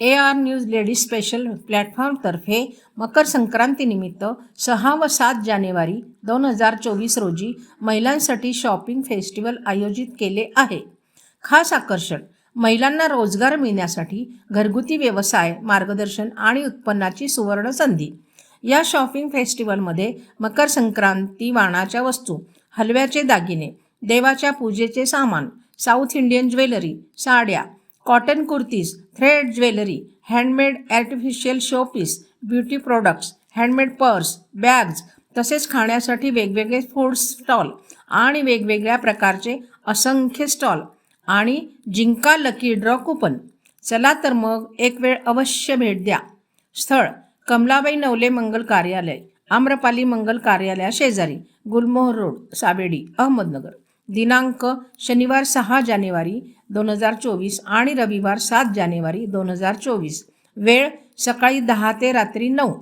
A R news ladies special प्लॅटफॉर्मतर्फे मकर संक्रांतीनिमित्त सहा व सात जानेवारी दोन हजार चोवीस रोजी महिलांसाठी शॉपिंग फेस्टिवल आयोजित केले आहे. खास आकर्षण महिलांना रोजगार मिळण्यासाठी घरगुती व्यवसाय मार्गदर्शन आणि उत्पन्नाची सुवर्ण संधी. या शॉपिंग फेस्टिवलमध्ये मकर संक्रांती वाणाच्या वस्तू हलव्याचे दागिने देवाच्या पूजेचे सामान साऊथ इंडियन ज्वेलरी साड्या cotton kurtis thread jewellery handmade artificial showpiece beauty products handmade purse bags तसेच खाण्यासाठी वेगवेगळे फूड स्टॉल आणि वेगवेगळ्या प्रकारचे असंख्य स्टॉल आणि जिंका लकी ड्रॉ कुपन चला तर मग एक वेळ अवश्य भेट द्या. स्थळ कमलाबाई नवले मंगल कार्यालय आम्रपाली मंगल कार्यालया शेजारी गुलमोहर रोड साबेडी अहमदनगर. दिनांक शनिवार सहा जानेवारी दोन हजार चोवीस आणि रविवार सात जानेवारी दोन हजार चोवीस. वेळ सकाळी दहा ते रात्री नऊ.